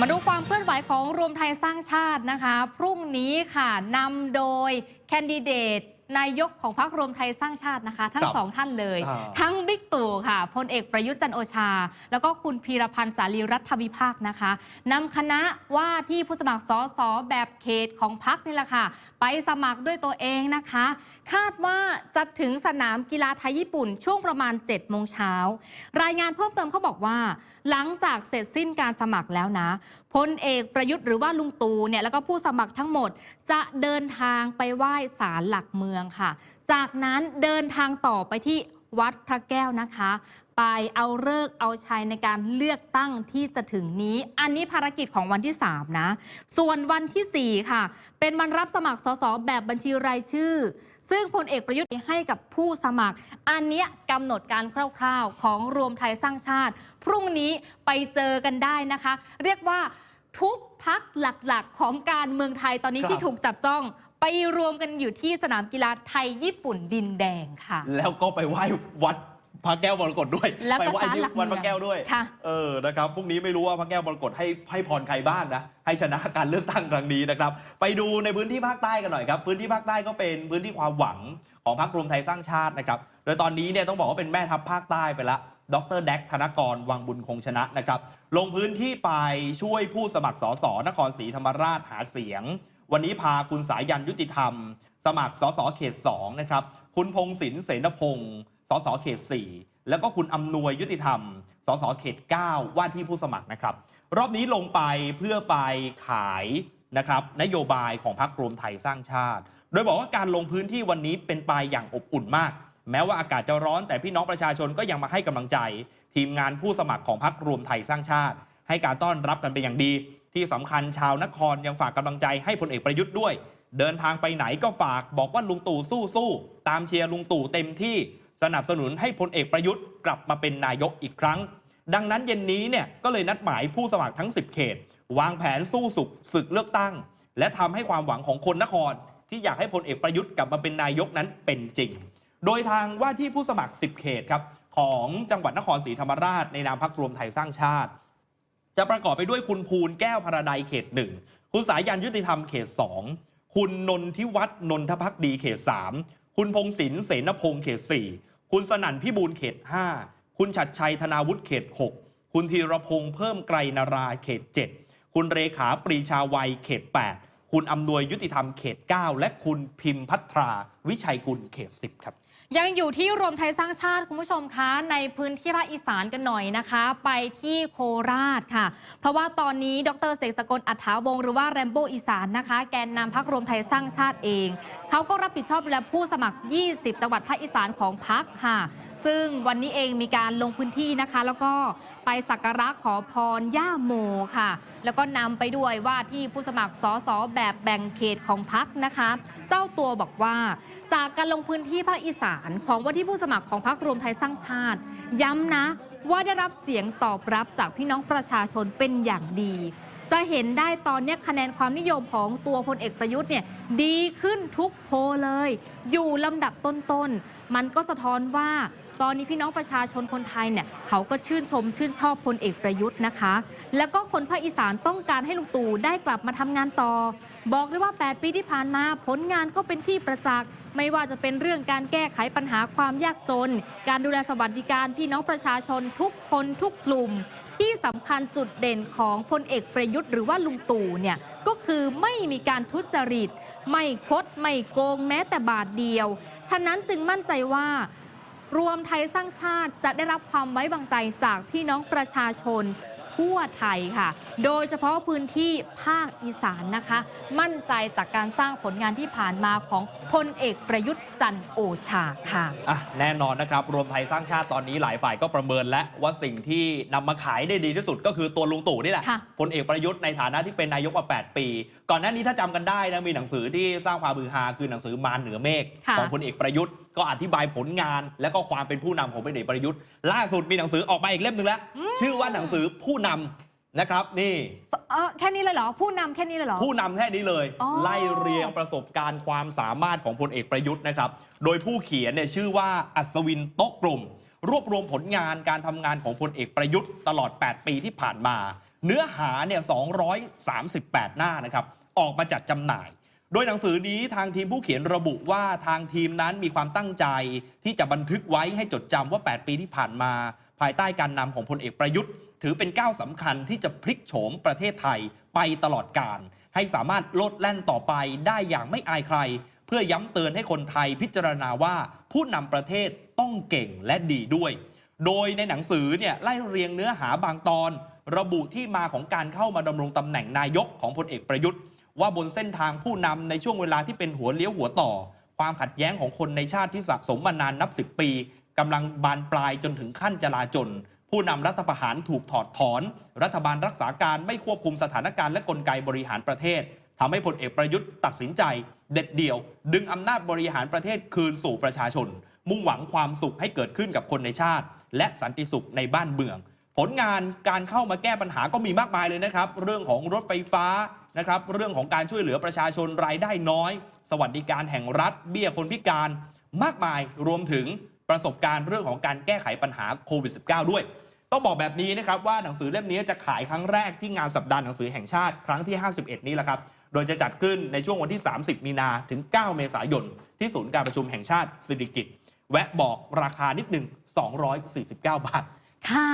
มาดูความเคลื่อนไหวของรวมไทยสร้างชาตินะคะ พรุ่งนี้ค่ะนำโดยแคนดิเดต นายกของพรรครวมไทยสร้างชาตินะคะ ทั้คงรับสองท่านเลย อ่า ทั้งบิ๊กตู่ค่ะพลเอกประยุทธ์จันทร์โอชา แล้วก็คุณพีรพันธ์สารีรัฐวิภาคนะคะนำคณะว่าที่ผู้สมัครสสแบบเขตของพรรคนี่แหละค่ะ ไปสมัครด้วยตัวเองนะคะ คาดว่าจะถึงสนามกีฬาไทยญี่ปุ่นช่วงประมาณ7โมงเช้ารายงานเพิ่มเติมเขาบอกว่า หลังจากเสร็จสิ้นการสมัครแล้วนะพลเอกประยุทธ์หรือว่าลุงตู่เนี่ยแล้วก็ผู้สมัครทั้งหมด จะเดินทางไปไหว้ศาลหลักเมืองค่ะ จากนั้นเดินทางต่อไปที่วัดพระแก้วนะคะ ไปเอาเลิกษ์เอาชัยในการเลือกตั้งที่จะถึงนี้ อันนี้ภารกิจของวันที่ 3 นะ ส่วนวันที่ 4 ค่ะ เป็นวันรับสมัครสสแบบบัญชีรายชื่อ ซึ่งพลเอกประยุทธ์ให้กับผู้สมัคร อันเนี้ยกำหนดการคร่าวๆของรวมไทยสร้างชาติ พรุ่งนี้ไปเจอกันได้นะคะ เรียกว่าทุกพักหลักๆ ของการเมืองไทยตอนนี้ครับที่ถูกจับจ้องไป รวมกันอยู่ที่สนามกีฬาไทยญี่ปุ่นดินแดงค่ะ แล้วก็ไปไหว้วัดพระแก้วมรกตด้วย แล้วก็ไปไหว้ศาลที่หลักเมืวัอดงพระแก้วด้วย ค่ะ เออ นะครับพรุ่งนี้ไม่รู้ว่าพระแก้วมรกตให้ให้พรใครบ้างนะ ให้ชนะการเลือกตั้งครั้งนี้นะครับ ไปดูในพื้นที่ภาคใต้กันหน่อยครับ พื้นที่ภาคใต้ก็เป็นพื้นที่ความหวังของพรรครวมไทยสร้างชาตินะครับ โดยตอนนี้เนี่ยต้องบอกว่าเป็นแม่ทัพภาคใต้ไปละ ดรแดกธนกร วังบุญคงชนะนะครับ ลงพื้นที่ไปช่วยผู้สมัครสสนครศรีธรรมราชหาเสียง วันนี้พาคุณสายันยุติธรรม สมัครสสเขต2นะครับ คุณพงศินเสนพงศ์สสเขต 4 แล้วก็คุณอำนวยยุติธรรม สสเขต 9 ว่าที่ผู้สมัครนะครับ รอบนี้ลงไปเพื่อไปขายนะครับนโยบายของพรรครวมไทยสร้างชาติ โดยบอกว่าการลงพื้นที่วันนี้เป็นไปอย่างอบอุ่นมาก แม้ว่าอากาศจะร้อนแต่พี่น้องประชาชนก็ยังมาให้กำลังใจ ทีมงานผู้สมัครของพรรครวมไทยสร้างชาติ ให้การต้อนรับกันเป็นอย่างดี ที่สำคัญชาวนครยังฝากกำลังใจให้พลเอกประยุทธ์ด้วย เดินทางไปไหนก็ฝากบอกว่าลุงตู่สู้ๆตามเชียร์ลุงตู่เต็มที่สนับสนุนให้พลเอกประยุทธ์กลับมาเป็นนายกอีกครั้ง ดังนั้นเย็นนี้เนี่ยก็เลยนัดหมายผู้สมัครทั้ง 10 เขต วางแผนสู้สุกศึกเลือกตั้ง และทำให้ความหวังของคนนคร ที่อยากให้พลเอกประยุทธ์กลับมาเป็นนายกนั้นเป็นจริง โดยทางว่าที่ผู้สมัคร 10 เขตครับของจังหวัดนครศรีธรรมราชในนามพรรครวมไทยสร้างชาติ จะประกอบไปด้วยคุณภูลแก้วพระใดเขตหนึ่งคุณสายันยุติธรรมเขต2คุณนนทิวัฒน์นนทพักดีเขต3คุณพงศินเสนพงศ์เขต4คุณสนั่นพิบูลเขต5คุณชัดชัยธนาวุฒิเขต6คุณธีรพงษ์เพิ่มไกรนาราเขต7คุณเรขาปรีชาวัยเขต8คุณอำนวยยุติธรรมเขต 9 และคุณพิมพัทราวิชัยกุลเขต 10 ครับ ยังอยู่ที่รวมไทยสร้างชาติคุณผู้ชมคะ ในพื้นที่ภาคอีสานกันหน่อยนะคะ ไปที่โคราชค่ะ เพราะว่าตอนนี้ดรเสกสกลอัฏฐาวงหรือว่าแรมโบอีสานนะคะ แกนนำพักรวมไทยสร้างชาติเอง เขาก็รับผิดชอบดูแลผู้สมัคร 20 จังหวัดภาคอีสานของพักค่ะ ซึ่งวันนี้เองมีการลงพื้นที่นะคะ แล้วก็ไปสักการะขอพรย่าโมค่ะ แล้วก็นำไปด้วยว่าที่ผู้สมัครสสแบบแบ่งเขตของพักนะคะ เจ้าตัวบอกว่าจากการลงพื้นที่ภาคอีสาน ของว่าที่ผู้สมัครของพรรครวมไทยสร้างชาติ ย้ำนะ ว่าได้รับเสียงตอบรับจากพี่น้องประชาชนเป็นอย่างดีจะเห็นได้ตอนนี้คะแนนความนิยมของตัวพลเอกประยุทธ์เนี่ยดีขึ้นทุกโพเลย อยู่ลำดับต้นๆ มันก็สะท้อนว่า ตอนนี้พี่น้องประชาชนคนไทยเนี่ยเขาก็ชื่นชม ชื่นชอบพลเอกประยุทธ์นะคะ แล้วก็คนภาคอีสานต้องการให้ลุงตู่ได้กลับมาทำงานต่อ บอกเลยว่า 8 ปีที่ผ่านมาผลงานก็เป็นที่ประจักษ์ไม่ว่าจะเป็นเรื่องการแก้ไขปัญหาความยากจน การดูแลสวัสดิการพี่น้องประชาชนทุกคนทุกกลุ่ม ที่สำคัญจุดเด่นของพลเอกประยุทธ์หรือว่าลุงตู่เนี่ยก็คือไม่มีการทุจริต ไม่คดไม่โกงแม้แต่บาทเดียว ฉะนั้นจึงมั่นใจว่า รวมไทยสร้างชาติจะได้รับความไว้วางใจจากพี่น้องประชาชน ทั่วไทยค่ะ โดยเฉพาะพื้นที่ภาคอีสานนะคะ มั่นใจจากการสร้างผลงานที่ผ่านมาของพลเอกประยุทธ์จันทร์โอชาค่ะ อะแน่นอนนะครับ รวมไทยสร้างชาติตอนนี้หลายฝ่ายก็ประเมินและว่าสิ่งที่นำมาขายได้ดีที่สุดก็คือตัวลุงตู่นี่แหละค่ะ พลเอกประยุทธ์ในฐานะที่เป็นนายกมา 8 ปี ก่อนหน้านี้ถ้าจำกันได้นะมีหนังสือที่สร้างความฮือฮาคือหนังสือมารเหนือเมฆค่ะ ของพลเอกประยุทธ์ ก็อธิบายผลงานและก็ความเป็นผู้นำของพลเอกประยุทธ์ ล่าสุดมีหนังสือออกมาอีกเล่มหนึ่งแล้ว ชื่อว่าหนังสือผู้นำนะครับนี่เออแค่นี้เลยเหรอ ผู้นำแค่นี้เลยเหรอ ผู้นำแค่นี้เลยอ๋อไล่เรียงประสบการณ์ความสามารถของพลเอกประยุทธ์นะครับ โดยผู้เขียนเนี่ยชื่อว่าอัศวินโต๊ะกลุ่ม รวบรวมผลงานการทำงานของพลเอกประยุทธ์ตลอด 8 ปีที่ผ่านมา เนื้อหาเนี่ย238 หน้านะครับ ออกมาจัดจำหน่าย โดยหนังสือนี้ทางทีมผู้เขียนระบุว่าทางทีมนั้นมีความตั้งใจ ที่จะบันทึกไว้ให้จดจำว่า 8 ปีที่ผ่านมา ภายใต้การนำของพลเอกประยุทธ์ ถือเป็นก้าวสำคัญที่จะพลิกโฉมประเทศไทยไปตลอดกาลให้สามารถโลดแล่นต่อไปได้อย่างไม่อายใคร เพื่อย้ำเตือนให้คนไทยพิจารณาว่าผู้นำประเทศต้องเก่งและดีด้วย โดยในหนังสือเนี่ยไล่เรียงเนื้อหาบางตอน ระบุที่มาของการเข้ามาดำรงตำแหน่งนายกของพลเอกประยุทธ์ ว่าบนเส้นทางผู้นำในช่วงเวลาที่เป็นหัวเลี้ยวหัวต่อ ความขัดแย้งของคนในชาติที่สะสมมานานนับสิบปีกำลังบานปลายจนถึงขั้นจลาจลผู้นำรัฐประหารถูกถอดถอน รัฐบาลรักษาการไม่ควบคุมสถานการณ์และกลไกบริหารประเทศทำให้พลเอกประยุทธ์ตัดสินใจ เด็ดเดี่ยว ดึงอำนาจบริหารประเทศคืนสู่ประชาชน มุ่งหวังความสุขให้เกิดขึ้นกับคนในชาติ และสันติสุขในบ้านเมือง ผลงานการเข้ามาแก้ปัญหาก็มีมากมายเลยนะครับ เรื่องของรถไฟฟ้า นะครับเรื่องของการช่วยเหลือประชาชนรายได้น้อย สวัสดิการแห่งรัฐ เบี้ยคนพิการมากมายรวมถึงประสบการณ์เรื่องของการแก้ไขปัญหาโควิด -19 ด้วย ต้องบอกแบบนี้นะครับว่าหนังสือเล่มนี้จะขายครั้งแรกที่งานสัปดาห์หนังสือแห่งชาติครั้งที่ 51 นี้แหละครับ โดยจะจัดขึ้นในช่วงวันที่ 30 มีนาถึง 9 เมษายน ที่ศูนย์การประชุมแห่งชาติสิริกิติ์แวะบอกราคานิดหนึ่ง249 บาท ค่ะ